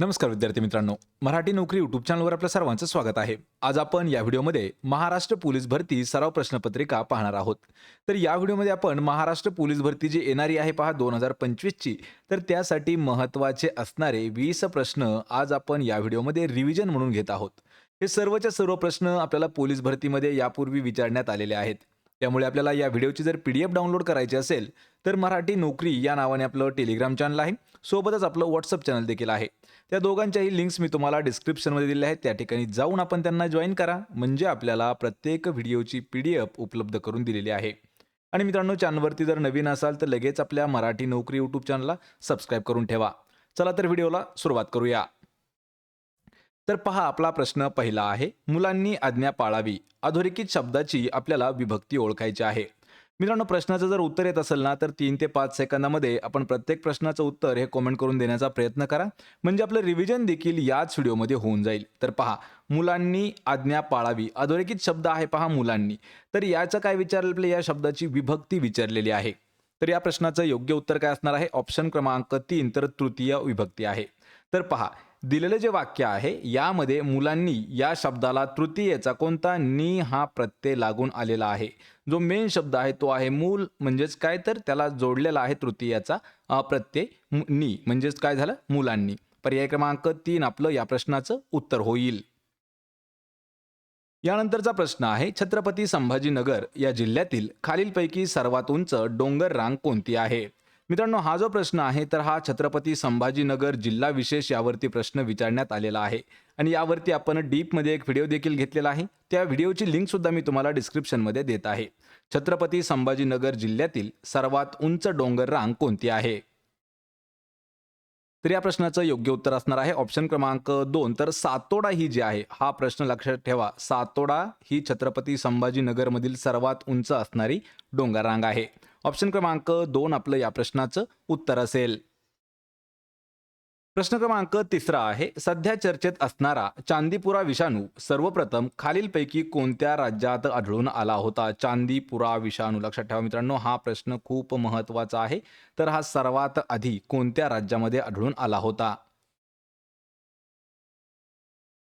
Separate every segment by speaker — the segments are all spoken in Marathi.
Speaker 1: नमस्कार विद्यार्थी मित्रांनो मराठी नोकरी युट्यूब चॅनलवर आपल्या सर्वांचं स्वागत आहे. आज आपण या व्हिडिओमध्ये महाराष्ट्र पोलीस भरती सराव प्रश्नपत्रिका पाहणार आहोत. तर या व्हिडिओमध्ये आपण महाराष्ट्र पोलीस भरती जी येणारी आहे पहा दोन हजार पंचवीसची. तर त्यासाठी महत्त्वाचे असणारे वीस प्रश्न आज आपण या व्हिडिओमध्ये रिव्हिजन म्हणून घेत आहोत. हे सर्वच्या सर्व प्रश्न आपल्याला पोलीस भरतीमध्ये यापूर्वी विचारण्यात आलेले आहेत. त्यामुळे आपल्याला या व्हिडिओची जर पी डी एफ डाउनलोड करायची असेल तर मराठी नोकरी या नावाने आपलं टेलिग्राम चॅनल आहे. सोबतच आपलं व्हॉट्सअप चॅनल देखील आहे. त्या दोघांच्याही लिंक्स मी तुम्हाला डिस्क्रिप्शनमध्ये दिल्या आहेत. त्या ठिकाणी जाऊन आपण त्यांना जॉईन करा. म्हणजे आपल्याला प्रत्येक व्हिडिओची पी डी एफ उपलब्ध करून दिलेली आहे. आणि मित्रांनो चॅनलवरती जर नवीन असाल तर लगेच आपल्या मराठी नोकरी यूट्यूब चॅनलला सबस्क्राईब करून ठेवा. चला तर व्हिडिओला सुरुवात करूया. तर पहा आपला प्रश्न पहिला आहे. मुलांनी आज्ञा पाळावी. अधोरेखित शब्दाची आपल्याला विभक्ती ओळखायची आहे. मित्रांनो प्रश्नाचं जर उत्तर येत असेल ना तर तीन ते पाच सेकंदामध्ये आपण प्रत्येक प्रश्नाचं उत्तर हे कॉमेंट करून देण्याचा प्रयत्न करा. म्हणजे आपलं रिव्हिजन देखील याच व्हिडिओमध्ये होऊन जाईल. तर पहा मुलांनी आज्ञा पाळावी. अधोरेखित शब्द आहे पहा मुलांनी. तर याचं काय विचारलं आपल्या या शब्दाची विभक्ती विचारलेली आहे. तर या प्रश्नाचं योग्य उत्तर काय असणार आहे? ऑप्शन क्रमांक तीन तर तृतीय विभक्ती आहे. तर पहा दिलेलं जे वाक्य आहे यामध्ये मुलांनी या शब्दाला तृतीयेचा कोणता नी हा प्रत्यय लागून आलेला आहे. जो मेन शब्द आहे तो आहे मूल म्हणजेच काय तर? त्याला जोडलेला आहे तृतीयाचा प्रत्यय नी म्हणजेच काय झालं? मुलांनी. पर्याय क्रमांक तीन आपलं या प्रश्नाचं उत्तर होईल. यानंतरचा प्रश्न आहे छत्रपती संभाजीनगर या जिल्ह्यातील खालीलपैकी सर्वात उंच डोंगर रांग कोणती आहे? मित्रांनो हा जो प्रश्न आहे तर हा छत्रपती संभाजीनगर जिल्हा विशेष यावरती प्रश्न विचारण्यात आलेला आहे. आणि यावरती आपण डीपमध्ये एक व्हिडिओ देखील घेतलेला आहे. त्या व्हिडिओची लिंक सुद्धा मी तुम्हाला डिस्क्रिप्शनमध्ये देत आहे. छत्रपती संभाजीनगर जिल्ह्यातील सर्वात उंच डोंगर रांग कोणती आहे? तर या प्रश्नाचं योग्य उत्तर असणार आहे. ऑप्शन क्रमांक दोन तर सातोडा ही जी आहे हा प्रश्न लक्षात ठेवा. सातोडा ही छत्रपती संभाजीनगरमधील सर्वात उंच असणारी डोंगररांग आहे. ऑप्शन क्रमांक दोन आपलं या प्रश्नाचं उत्तर असेल. प्रश्न क्रमांक तिसरा आहे सध्या चर्चेत असणारा चांदीपुरा विषाणू सर्वप्रथम खालीलपैकी कोणत्या राज्यात आढळून आला होता? चांदीपुरा विषाणू लक्षात ठेवा मित्रांनो हा प्रश्न खूप महत्त्वाचा आहे. तर हा सर्वात आधी कोणत्या राज्यामध्ये आढळून आला होता?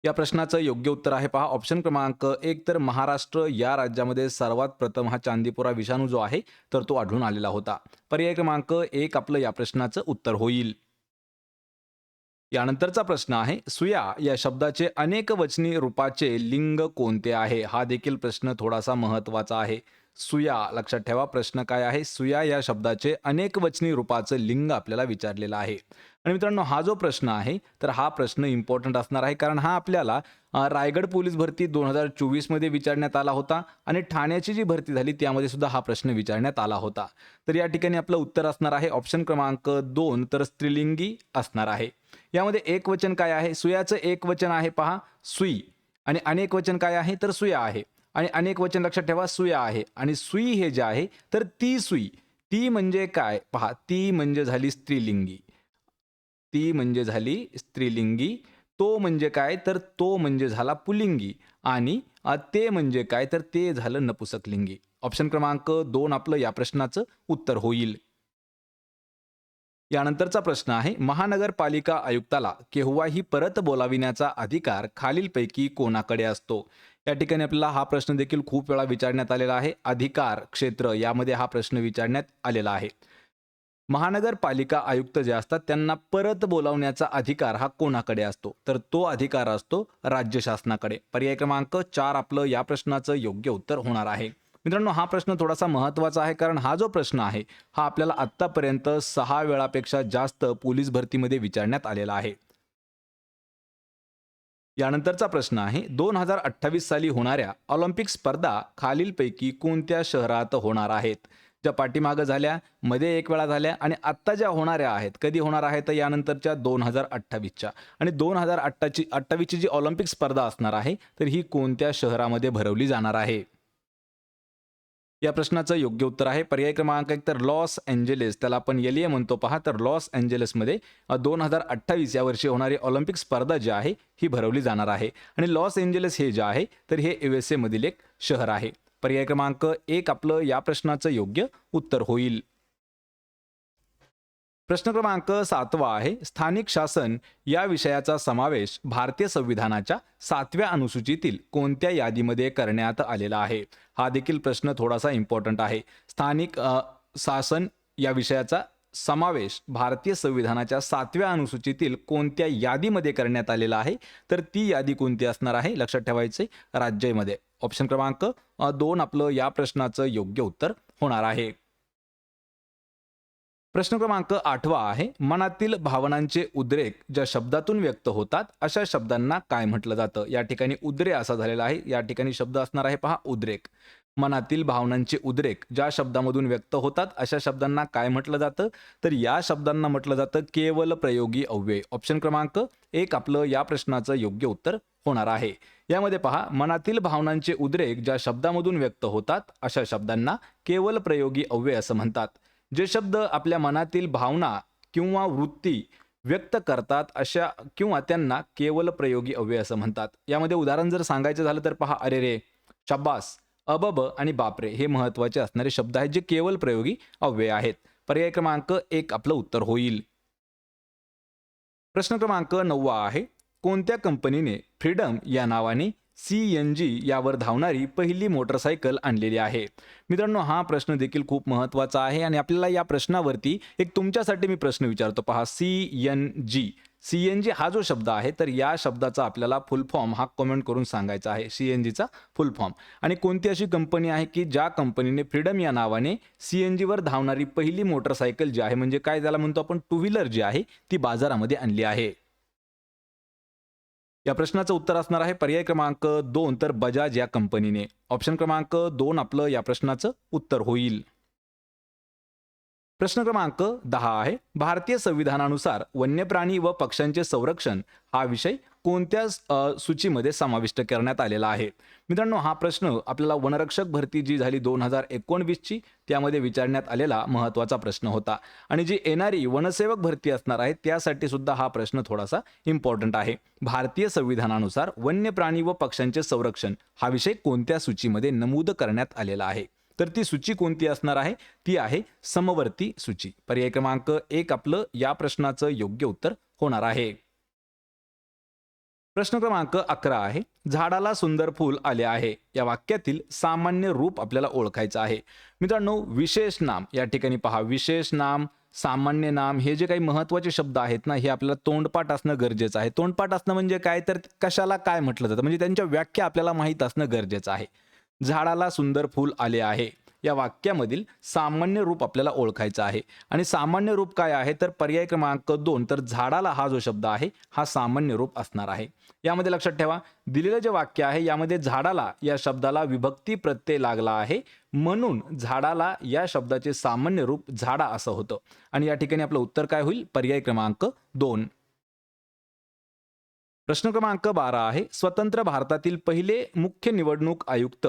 Speaker 1: या प्रश्नाचं योग्य उत्तर आहे पहा. ऑप्शन क्रमांक एक तर महाराष्ट्र या राज्यामध्ये सर्वात प्रथम हा चांदीपुरा विषाणू जो आहे तर तो आढळून आलेला होता. पर्याय क्रमांक एक आपलं या प्रश्नाचं उत्तर होईल. यानंतरचा प्रश्न आहे सुया या शब्दाचे अनेक वचनी रूपाचे लिंग कोणते आहे? हा देखील प्रश्न थोडासा महत्त्वाचा आहे. सुया लक्षात ठेवा प्रश्न काय आहे? सुया या शब्दाचे अनेक वचनी रूपाचं लिंग आपल्याला विचारलेलं आहे. आणि मित्रांनो हा जो प्रश्न आहे तर हा प्रश्न इम्पॉर्टंट असणार आहे कारण हा आपल्याला रायगड पोलीस भरती दोन हजार चोवीसमध्ये विचारण्यात आला होता आणि ठाण्याची जी भरती झाली त्यामध्ये सुद्धा हा प्रश्न विचारण्यात आला होता. तर या ठिकाणी आपलं उत्तर असणार आहे ऑप्शन क्रमांक दोन तर स्त्रीलिंगी असणार आहे. यामध्ये एक वचन काय आहे? सुयाचं एक वचन आहे पहा सुई. आणि अनेक वचन काय आहे? तर सुया आहे. आणि अनेक वचन लक्षात ठेवा सुया आहे. आणि सुई हे जे आहे तर ती सुई. ती म्हणजे काय? पहा ती म्हणजे झाली स्त्रीलिंगी. ती म्हणजे झाली स्त्रीलिंगी. तो म्हणजे काय? तर तो म्हणजे झाला पुलिंगी. आणि ते म्हणजे काय? तर ते झालं नपुसकलिंगी. ऑप्शन क्रमांक दोन आपलं या प्रश्नाचं उत्तर होईल. यानंतरचा प्रश्न आहे महानगरपालिका आयुक्ताला केव्हाही परत बोलाविण्याचा अधिकार खालीलपैकी कोणाकडे असतो? या ठिकाणी आपल्याला हा प्रश्न देखील खूप वेळा विचारण्यात आलेला आहे. अधिकार क्षेत्र यामध्ये हा प्रश्न विचारण्यात आलेला आहे. महानगरपालिका आयुक्त जे असतात त्यांना परत बोलावण्याचा अधिकार हा कोणाकडे असतो? तर तो अधिकार असतो राज्य शासनाकडे. पर्याय क्रमांक चार आपलं या प्रश्नाचं योग्य उत्तर होणार आहे. मित्रांनो हा प्रश्न थोडासा महत्त्वाचा आहे कारण हा जो प्रश्न आहे हा आपल्याला आत्तापर्यंत सहा वेळापेक्षा जास्त पोलीस भरतीमध्ये विचारण्यात आलेला आहे. यानंतरचा प्रश्न आहे दोन हजार अठ्ठावीस साली होणाऱ्या ऑलिम्पिक स्पर्धा खालीलपैकी कोणत्या शहरात होणार आहेत? ज्या पाठीमागं झाल्या मध्ये एक वेळा झाल्या आणि आत्ता ज्या होणाऱ्या आहेत कधी होणार आहेत तर यानंतरच्या दोन हजार अठ्ठावीसच्या? आणि दोन हजार अठ्ठाची अठ्ठावीसची जी ऑलिम्पिक स्पर्धा असणार आहे तर ही कोणत्या शहरामध्ये भरवली जाणार आहे? या प्रश्नाचं योग्य उत्तर आहे. पर्याय क्रमांक एक तर लॉस एंजेलिस. त्याला आपण एल म्हणतो पहा. तर लॉस एंजेलिसमध्ये दोन हजार अठ्ठावीस या वर्षी होणारी ऑलिम्पिक स्पर्धा जी आहे ही भरवली जाणार आहे. आणि लॉस एंजेलिस हे जे आहे तर हे यू एस एमधील एक शहर आहे. पर्याय क्रमांक एक आपलं या प्रश्नाचं योग्य उत्तर होईल. प्रश्न क्रमांक सातवा आहे स्थानिक शासन या विषयाचा समावेश भारतीय संविधानाच्या सातव्या अनुसूचीतील कोणत्या यादीमध्ये करण्यात आलेला आहे? हा देखील प्रश्न थोडासा इम्पॉर्टंट आहे. स्थानिक शासन या विषयाचा समावेश भारतीय संविधानाच्या सातव्या अनुसूचीतील कोणत्या यादीमध्ये करण्यात आलेला आहे? तर ती यादी कोणती असणार आहे? लक्षात ठेवायचे राज्यामध्ये. ऑप्शन क्रमांक दोन आपलं या प्रश्नाचं योग्य उत्तर होणार आहे. प्रश्न क्रमांक आठवा आहे मनातील भावनांचे उद्रेक ज्या शब्दातून व्यक्त होतात अशा शब्दांना काय म्हटलं जातं? या ठिकाणी उद्रे असा झालेला आहे या ठिकाणी शब्द असणार आहे पहा उद्रेक. मनातील भावनांचे उद्रेक ज्या शब्दामधून व्यक्त होतात अशा शब्दांना काय म्हटलं जातं? तर या शब्दांना म्हटलं जातं केवल प्रयोगी अव्यय. ऑप्शन क्रमांक एक आपलं या प्रश्नाचं योग्य उत्तर होणार आहे. यामध्ये पहा मनातील भावनांचे उद्रेक ज्या शब्दामधून व्यक्त होतात अशा शब्दांना केवल प्रयोगी अव्यय असं म्हणतात. जे शब्द आपल्या मनातील भावना किंवा वृत्ती व्यक्त करतात अशा किंवा त्यांना केवल प्रयोगी अव्यय असं म्हणतात. यामध्ये उदाहरण जर सांगायचं झालं तर पहा अरे रे शब्बास अबब आणि बापरे हे महत्त्वाचे असणारे शब्द आहेत जे केवल प्रयोगी अव्यय आहेत. पर्याय क्रमांक एक आपलं उत्तर होईल. प्रश्न क्रमांक नववा आहे कोणत्या कंपनीने फ्रीडम या नावाने सी एन जी यावर धावणारी पहिली मोटरसायकल आणलेली आहे. मित्रांनो हा प्रश्न देखील खूप महत्त्वाचा आहे आणि आपल्याला या प्रश्नावरती एक तुमच्यासाठी मी प्रश्न विचारतो. पहा C N G C N G हा जो शब्द आहे तर या शब्दाचा आपल्याला फुल फॉर्म हा कमेंट करून सांगायचा आहे. सी एन जीचा फुल फॉर्म. आणि कोणती अशी कंपनी आहे की ज्या कंपनीने फ्रीडम या नावाने सी एन जीवर धावणारी पहिली मोटरसायकल जी आहे म्हणजे काय त्याला म्हणतो आपण टू व्हीलर जी आहे ती बाजारामध्ये आणली आहे. या प्रश्नाचं उत्तर असणार आहे पर्याय क्रमांक दोन तर बजाज या कंपनीने. ऑप्शन क्रमांक दोन आपलं या प्रश्नाचं उत्तर होईल. प्रश्न क्रमांक दहा आहे. भारतीय संविधानानुसार वन्यप्राणी व पक्ष्यांचे संरक्षण हा विषय कोणत्या सूचीमध्ये समाविष्ट करण्यात आलेला आहे. मित्रांनो हा प्रश्न आपल्याला वनरक्षक भरती जी झाली दोन हजार एकोणवीसची त्यामध्ये विचारण्यात आलेला महत्त्वाचा प्रश्न होता. आणि जी येणारी वनसेवक भरती असणार आहे त्यासाठी सुद्धा हा प्रश्न थोडासा इम्पॉर्टंट आहे. भारतीय संविधानानुसार वन्य प्राणी व पक्ष्यांचे संरक्षण हा विषय कोणत्या सूचीमध्ये नमूद करण्यात आलेला आहे? तर ती सूची कोणती असणार आहे? ती आहे समवर्ती सूची. पर्याय क्रमांक एक आपलं या प्रश्नाचं योग्य उत्तर होणार आहे. प्रश्न क्रमांक अकरा आहे. झाडाला सुंदर फूल आले आहे. या वाक्यातील सामान्य रूप आपल्याला ओळखायचं आहे. मित्रांनो विशेष नाम. या ठिकाणी पहा विशेष नाम सामान्य नाम हे जे काही महत्त्वाचे शब्द आहेत ना हे आपल्याला तोंडपाठ असणं गरजेचं आहे. तोंडपाठ असणं म्हणजे काय? तर कशाला काय म्हटलं जातं? म्हणजे त्यांच्या व्याख्या आपल्याला माहीत असणं गरजेचं आहे. झाडाला सुंदर फूल आले आहे. या वाक्यामधील सामान्य रूप आपल्याला ओळखायचं आहे. आणि सामान्य रूप काय आहे? तर पर्याय क्रमांक दोन तर झाडाला हा जो शब्द आहे हा सामान्य रूप असणार आहे. यामध्ये लक्षात ठेवा दिलेलं जे वाक्य आहे यामध्ये झाडाला या शब्दाला विभक्ती प्रत्यय लागला आहे. म्हणून झाडाला या शब्दाचे सामान्य रूप झाडा असं होतं. आणि या ठिकाणी आपलं उत्तर काय होईल? पर्याय क्रमांक दोन. प्रश्न क्रमांक बारा आहे. स्वतंत्र भारतातील पहिले मुख्य निवडणूक आयुक्त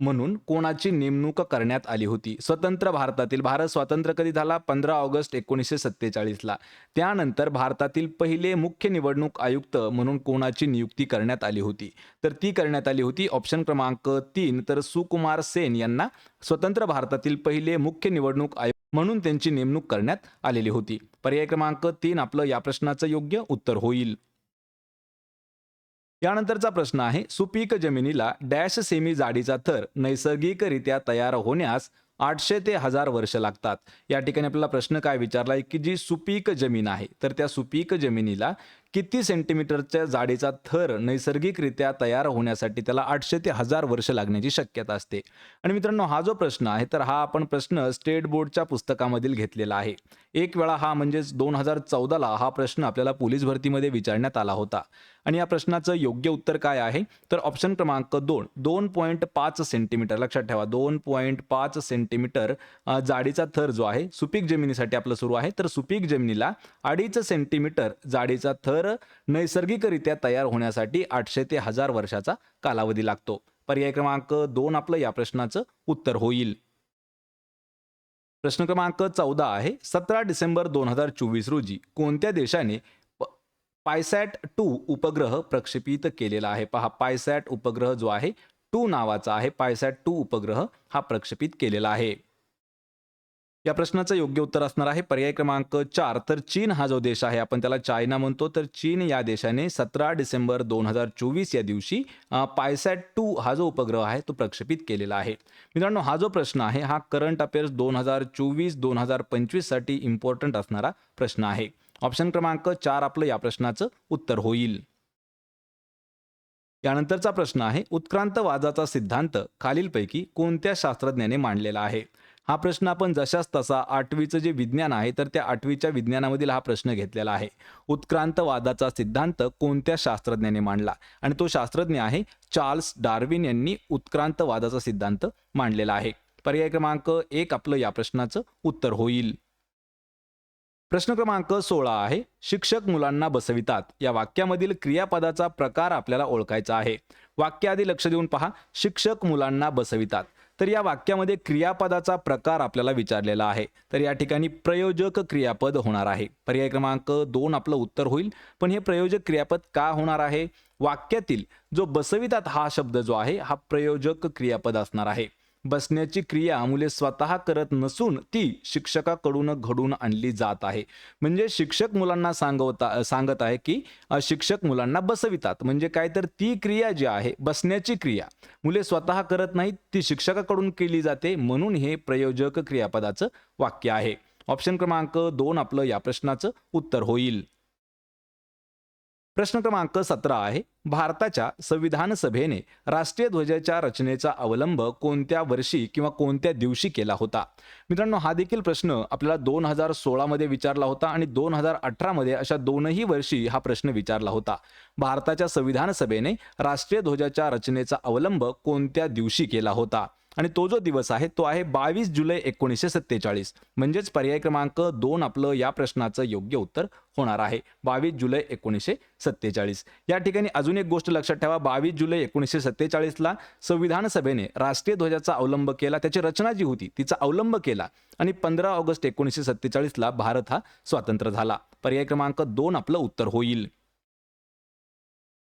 Speaker 1: म्हणून कोणाची नेमणूक करण्यात आली होती. स्वतंत्र भारतातील भारत स्वातंत्र्य कधी झाला? पंधरा ऑगस्ट एकोणीसशे सत्तेचाळीसला. त्यानंतर भारतातील पहिले मुख्य निवडणूक आयुक्त म्हणून कोणाची नियुक्ती करण्यात आली होती? तर ती करण्यात आली होती ऑप्शन क्रमांक तीन. तर सुकुमार सेन यांना स्वतंत्र भारतातील पहिले मुख्य निवडणूक आयुक्त म्हणून त्यांची नेमणूक करण्यात आलेली होती. पर्याय क्रमांक तीन आपलं या प्रश्नाचं योग्य उत्तर होईल. यानंतरचा प्रश्न आहे सुपीक जमिनीला डॅश सेमी जाडीचा थर नैसर्गिकरित्या तयार होण्यास आठशे ते हजार वर्ष लागतात. या ठिकाणी आपल्याला प्रश्न काय विचारलाय की जी सुपीक जमीन आहे तर त्या सुपीक जमिनीला किती सेंटीमीटरच्या जाडीचा थर नैसर्गिकरित्या तयार होण्यासाठी त्याला आठशे ते हजार वर्ष लागण्याची शक्यता असते. आणि मित्रांनो हा जो प्रश्न आहे तर हा आपण प्रश्न स्टेट बोर्डच्या पुस्तकामधील घेतलेला आहे. एक वेळा हा म्हणजेच दोन हजार चौदाला हा प्रश्न आपल्याला पोलीस भरतीमध्ये विचारण्यात आला होता. आणि या प्रश्नाचं योग्य उत्तर काय आहे? तर ऑप्शन क्रमांक दोन दोन पॉईंट पाच सेंटीमीटर लक्षात ठेवा दोन पॉईंट पाच सेंटीमीटर जाडीचा थर जो आहे सुपीक जमिनीसाठी आपलं सुरू आहे. तर सुपीक जमिनीला अडीच सेंटीमीटर जाडीचा थर नैसर्गिकरित्या तयार होण्यासाठी आठशे ते हजार वर्षाचा कालावधी लागतो. पर्याय क्रमांक दोन आपलं या प्रश्नाचं उत्तर होईल. प्रश्न क्रमांक चौदा आहे. सतरा डिसेंबर दोन हजार चोवीस रोजी कोणत्या देशाने पायसॅट टू उपग्रह प्रक्षेपित केलेला आहे. पहा पायसॅट उपग्रह जो आहे टू नावाचा आहे. पायसॅट टू उपग्रह हा प्रक्षेपित केलेला आहे. या प्रश्नाचं योग्य उत्तर असणार आहे. पर्याय क्रमांक चार. तर चीन हा जो देश आहे आपण त्याला चायना म्हणतो. तर चीन या देशाने सतरा डिसेंबर दोन हजार चोवीस या दिवशी पायसॅट टू हा जो उपग्रह आहे तो प्रक्षेपित केलेला आहे. मित्रांनो हा जो प्रश्न आहे हा करंट अफेअर्स दोन हजार चोवीस दोन हजार पंचवीससाठी इम्पॉर्टंट असणारा प्रश्न आहे. ऑप्शन क्रमांक चार आपलं या प्रश्नाचं उत्तर होईल. यानंतरचा प्रश्न आहे उत्क्रांतवादाचा सिद्धांत खालीलपैकी कोणत्या शास्त्रज्ञाने मांडलेला आहे? हा प्रश्न आपण जशाच तसा आठवीचं जे विज्ञान आहे तर त्या आठवीच्या विज्ञानामधील हा प्रश्न घेतलेला आहे. उत्क्रांतवादाचा सिद्धांत कोणत्या शास्त्रज्ञाने मांडला? आणि तो शास्त्रज्ञ आहे चार्ल्स डार्विन यांनी उत्क्रांतवादाचा सिद्धांत मांडलेला आहे. पर्याय क्रमांक एक आपलं या प्रश्नाचं उत्तर होईल. प्रश्न क्रमांक सोळा आहे. शिक्षक मुलांना बसवितात. या वाक्यामधील क्रियापदाचा प्रकार आपल्याला ओळखायचा आहे. वाक्य आधी लक्ष देऊन पहा. शिक्षक मुलांना बसवितात. तर या वाक्यामध्ये क्रियापदाचा प्रकार आपल्याला विचारलेला आहे. तर या ठिकाणी प्रयोजक क्रियापद होणार आहे. पर्याय क्रमांक दोन आपलं उत्तर होईल. पण हे प्रयोजक क्रियापद का होणार आहे? वाक्यातील जो बसवितात हा शब्द जो आहे हा प्रयोजक क्रियापद असणार आहे. बसण्याची क्रिया मुले स्वतः करत नसून ती शिक्षकाकडून घडून आणली जात आहे. म्हणजे शिक्षक मुलांना सांगवता सांगत आहे की शिक्षक मुलांना बसवितात. म्हणजे काय तर ती क्रिया जी आहे बसण्याची क्रिया मुले स्वतः करत नाहीत ती शिक्षकाकडून केली जाते म्हणून हे प्रयोजक क्रियापदाचं वाक्य आहे. ऑप्शन क्रमांक दोन आपलं या प्रश्नाचं उत्तर होईल. प्रश्न क्रमांक सतरा आहे. भारताच्या संविधान सभेने राष्ट्रीय ध्वजाच्या रचनेचा अवलंब कोणत्या वर्षी किंवा कोणत्या दिवशी केला होता? मित्रांनो हा देखील प्रश्न आपल्याला दोन हजार सोळामध्ये विचारला होता आणि दोन हजार अठरामध्ये अशा दोनही वर्षी हा प्रश्न विचारला होता. भारताच्या संविधान सभेने राष्ट्रीय ध्वजाच्या रचनेचा अवलंब कोणत्या दिवशी केला होता? आणि तो जो दिवस आहे तो आहे बावीस जुलै एकोणीसशे सत्तेचाळीस. म्हणजेच पर्याय क्रमांक दोन आपलं या प्रश्नाचं योग्य उत्तर होणार आहे. बावीस जुलै एकोणीसशे सत्तेचाळीस. या ठिकाणी अजून एक गोष्ट लक्षात ठेवा. बावीस जुलै एकोणीसशे सत्तेचाळीसला संविधान सभेने राष्ट्रीय ध्वजाचा अवलंब केला. त्याची रचना जी होती तिचा अवलंब केला आणि पंधरा ऑगस्ट एकोणीसशे सत्तेचाळीसला भारत हा स्वातंत्र्य झाला. पर्याय क्रमांक दोन आपलं उत्तर होईल.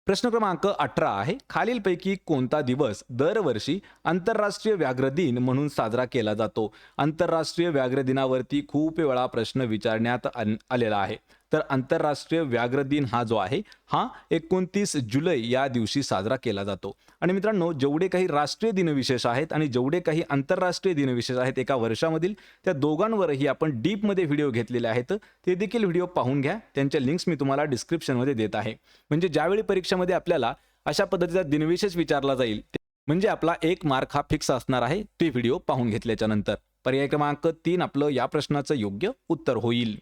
Speaker 1: प्रश्न क्रमांक अठरा आहे. खालीलपैकी कोणता दिवस दरवर्षी आंतरराष्ट्रीय व्याघ्र दिन म्हणून साजरा केला जातो? आंतरराष्ट्रीय व्याघ्र दिनावरती खूप वेळा प्रश्न विचारण्यात आलेला आहे. तर आंतरराष्ट्रीय व्याघ्र दिन हा जो आहे हा एकोणतीस जुलै या दिवशी साजरा केला जातो. आणि मित्रांनो जेवढे काही राष्ट्रीय दिनविशेष आहेत आणि जेवढे काही आंतरराष्ट्रीय दिनविशेष आहेत एका वर्षामधील त्या दोघांवरही आपण डीपमध्ये व्हिडिओ घेतलेले आहेत ते देखील व्हिडिओ पाहून घ्या. त्यांच्या लिंक्स मी तुम्हाला डिस्क्रिप्शनमध्ये देत आहे. म्हणजे ज्यावेळी परीक्षेमध्ये आपल्याला अशा पद्धतीचा दिनविशेष विचारला जाईल म्हणजे आपला एक मार्क हा फिक्स असणार आहे ते व्हिडिओ पाहून घेतल्याच्या नंतर पर्याय क्रमांक तीन आपलं या प्रश्नाचं योग्य उत्तर होईल.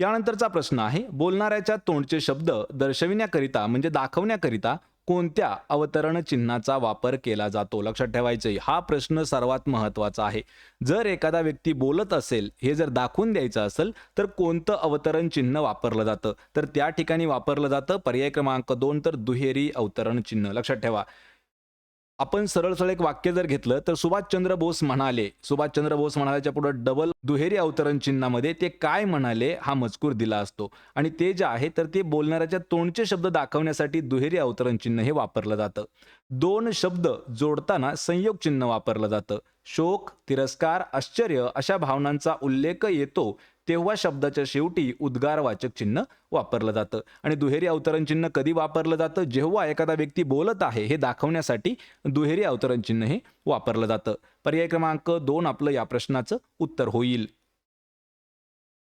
Speaker 1: यानंतरचा प्रश्न आहे बोलणाऱ्याच्या तोंडचे शब्द दर्शविण्याकरिता म्हणजे दाखवण्याकरिता कोणत्या अवतरण चिन्हाचा वापर केला जातो? लक्षात ठेवायचे हा प्रश्न सर्वात महत्त्वाचा आहे. जर एखादा व्यक्ती बोलत असेल हे जर दाखवून द्यायचं असेल तर कोणतं अवतरण चिन्ह वापरलं जातं? तर त्या ठिकाणी वापरलं जातं पर्याय क्रमांक दोन तर दुहेरी अवतरण चिन्ह लक्षात ठेवा. आपण सरळ सरळ एक वाक्य जर घेतलं तर सुभाषचंद्र बोस म्हणाले सुभाषचंद्र बोस म्हणाल्याच्या पुढे डबल दुहेरी अवतरण चिन्हामध्ये ते काय म्हणाले हा मजकूर दिला असतो. आणि ते जे आहे तर ते बोलणाऱ्याच्या तोंडचे शब्द दाखवण्यासाठी दुहेरी अवतरण चिन्ह हे वापरलं जातं. दोन शब्द जोडताना संयोग चिन्ह वापरलं जातं. शोक तिरस्कार आश्चर्य अशा भावनांचा उल्लेख येतो तेव्हा शब्दाच्या शेवटी उद्गारवाचक चिन्ह वापरलं जातं. आणि दुहेरी अवतरण चिन्ह कधी वापरलं जातं? जेव्हा एखादा व्यक्ती बोलत आहे हे दाखवण्यासाठी दुहेरी अवतरण चिन्ह हे वापरलं जातं. पर्याय क्रमांक दोन आपलं या प्रश्नाचं उत्तर होईल.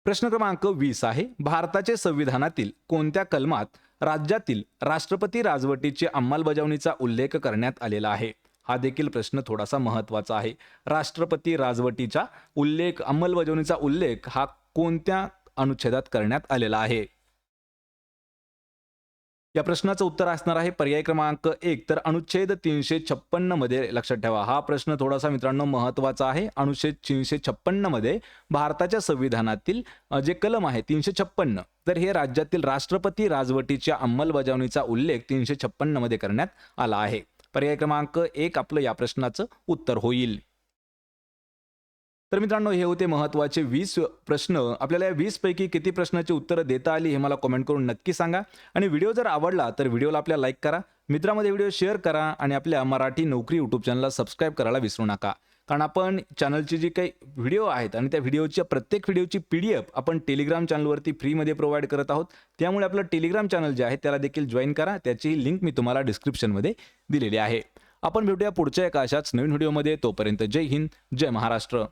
Speaker 1: प्रश्न क्रमांक वीस आहे. भारताचे संविधानातील कोणत्या कलमात राज्यातील राष्ट्रपती राजवटीची अंमलबजावणीचा उल्लेख करण्यात आलेला आहे? हा देखील प्रश्न थोडासा महत्त्वाचा आहे. राष्ट्रपती राजवटीचा उल्लेख अंमलबजावणीचा उल्लेख हा कोणत्या अनुच्छेदात करण्यात आलेला आहे? या प्रश्नाचं उत्तर असणार आहे पर्याय क्रमांक एक. तर अनुच्छेद तीनशे छप्पन्नमध्ये लक्षात ठेवा हा प्रश्न थोडासा मित्रांनो महत्त्वाचा आहे. अनुच्छेद तीनशे छप्पन्नमध्ये भारताच्या संविधानातील जे कलम आहे तीनशे छप्पन्न तर हे राज्यातील राष्ट्रपती राजवटीच्या अंमलबजावणीचा उल्लेख तीनशे छप्पन्नमध्ये करण्यात आला आहे. पर्याय क्रमांक एक आपलं या प्रश्नाचं उत्तर होईल. तर मित्रांनो हे होते महत्त्वाचे वीस प्रश्न. आपल्याला या वीसपैकी किती प्रश्नाची उत्तरं देता आली हे मला कमेंट करून नक्की सांगा. आणि व्हिडिओ जर आवडला तर व्हिडिओला आपल्या लाईक करा. मित्रामध्ये व्हिडिओ शेअर करा आणि आपल्या मराठी नोकरी यूट्यूब चॅनलला सबस्क्राईब करायला विसरू नका. कारण आपण चॅनलची जी काही व्हिडिओ आहेत आणि त्या व्हिडिओच्या प्रत्येक व्हिडिओची पी डी एफ आपण टेलिग्राम चॅनलवरती फ्रीमध्ये प्रोव्हाइड करत आहोत. त्यामुळे आपलं टेलिग्राम चॅनल जे आहे त्याला देखील जॉईन करा. त्याची लिंक मी तुम्हाला डिस्क्रिप्शनमध्ये दिलेली आहे. आपण भेटूया पुढच्या एका अशाच नवीन व्हिडिओमध्ये तोपर्यंत जय हिंद जय महाराष्ट्र.